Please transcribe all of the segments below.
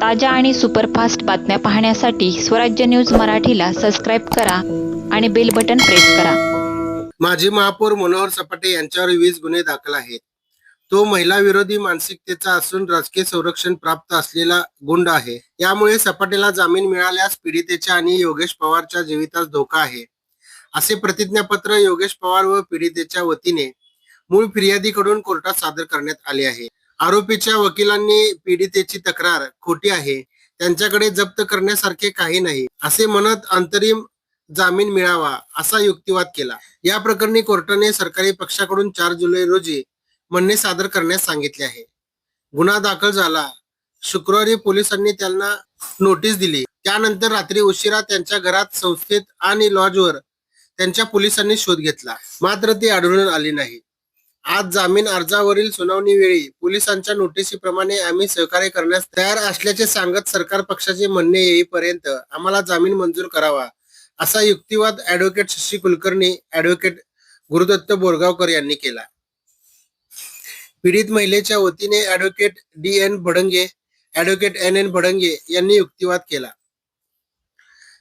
ताज्या आणि सुपरफास्ट बातम्या पाहण्यासाठी स्वराज्य न्यूज मराठीला सबस्क्राईब करा आणि बेल बटन प्रेस करा. माजी महापौर मनोहर सपाटे यांच्यावर वीस गुन्हे दाखल आहेत. तो महिला विरोधी मानसिकतेचा असून राजकीय संरक्षण प्राप्त असलेला गुंड आहे. यामुळे सपाटेला जामीन मिळाल्यास पीडितेच्या आणि योगेश पवारच्या जीवितास धोका आहे. असे प्रतिज्ञापत्र योगेश पवार व पीडितेच्या वतीने मूळ फिर्यादीकडून कोर्टात सादर करण्यात आले आहे. आरोपीच्या वकिलांनी पीडितेची तक्रार खोटी आहे. त्यांच्याकडे जप्त करण्यासारखे काही नाही. असे म्हणत अंतरिम जामीन मिळावा असा युक्तिवाद केला. या प्रकरणी कोर्टाने सरकारी पक्षाकडून चार जुलै रोजी म्हणणे सादर करण्यास सांगितले आहे. गुन्हा दाखल झाला. शुक्रवारी पोलिसांनी त्यांना नोटीस दिली. त्यानंतर रात्री उशिरा त्यांच्या घरात संस्थेत आणि लॉजवर त्यांच्या पोलिसांनी शोध घेतला. मात्र ती आढळून आली नाही. आज जामीन अर्जावरील सुनावणी वेळी पोलिसांच्या नोटिसीप्रमाणे आम्ही सहकार्य करण्यास तयार असल्याचे सांगत सरकार पक्षाचे म्हणणे येईपर्यंत आम्हाला जामीन मंजूर करावा असा युक्तिवाद ऍडव्होकेट शशी कुलकर्णी ऍडव्होकेट गुरुदत्त बोरगावकर यांनी केला. पीडित महिलेच्या वतीने advocate D N Bhadange advocate N N Bhadange यांनी युक्तिवाद केला.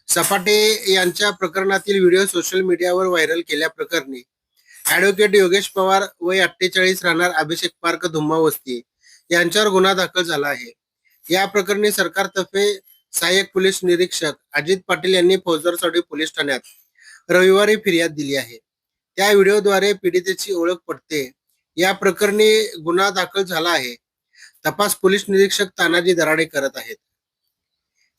सपाटे यांच्या प्रकरणातील व्हिडिओ सोशल मीडियावर व्हायरल केल्या प्रकरणी ऍडव्होकेट योगेश पवार वय अठ्ठेचाळीस राहणार अभिषेक पार्क धुम्मा वस्ती यांच्यावर गुन्हा दाखल झाला आहे. या प्रकरणी सरकारतर्फे सहाय्यक पोलीस निरीक्षक अजित पाटील यांनी फौजदारसाठी पोलीस ठाण्यात रविवारी फिर्याद दिली आहे. त्या व्हिडिओद्वारे पीडितेची ओळख पडते या प्रकरणी गुन्हा दाखल झाला आहे. तपास पोलीस निरीक्षक तानाजी दराडे करत आहेत.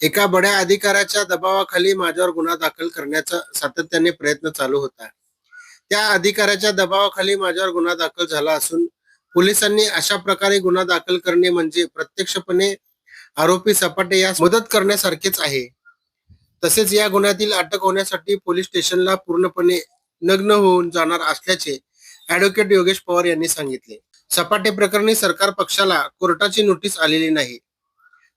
एका बड्या अधिकाऱ्याच्या दबावाखाली माझ्यावर गुन्हा दाखल करण्याचा सातत्याने प्रयत्न चालू होता. त्या अधिकाऱ्याच्या दबावाखाली माझ्यावर गुन्हा दाखल झाला असून पोलिसांनी अशा प्रकारे गुन्हा दाखल करणे म्हणजे प्रत्यक्षपणे आरोपी सपाटे यास मदत करण्यासारखेच आहे. तसेच या गुन्ह्यातील अटक होण्यासाठी पोलीस स्टेशनला पूर्णपणे नग्न होऊन जाणार असल्याचे ऍडव्होकेट योगेश पवार यांनी सांगितले. सपाटे प्रकरणी सरकार पक्षाला कोर्टाची नोटीस आलेली नाही.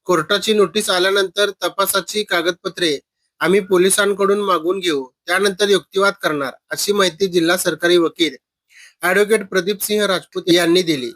कोर्टाची नोटीस आल्यानंतर तपासाची कागदपत्रे आम्ही पोलिसांकडून मागून घेऊ त्यानंतर युक्तिवाद करणार अशी माहिती जिल्हा सरकारी वकील ऍडव्होकेट प्रदीप सिंह राजपूत यांनी दिली.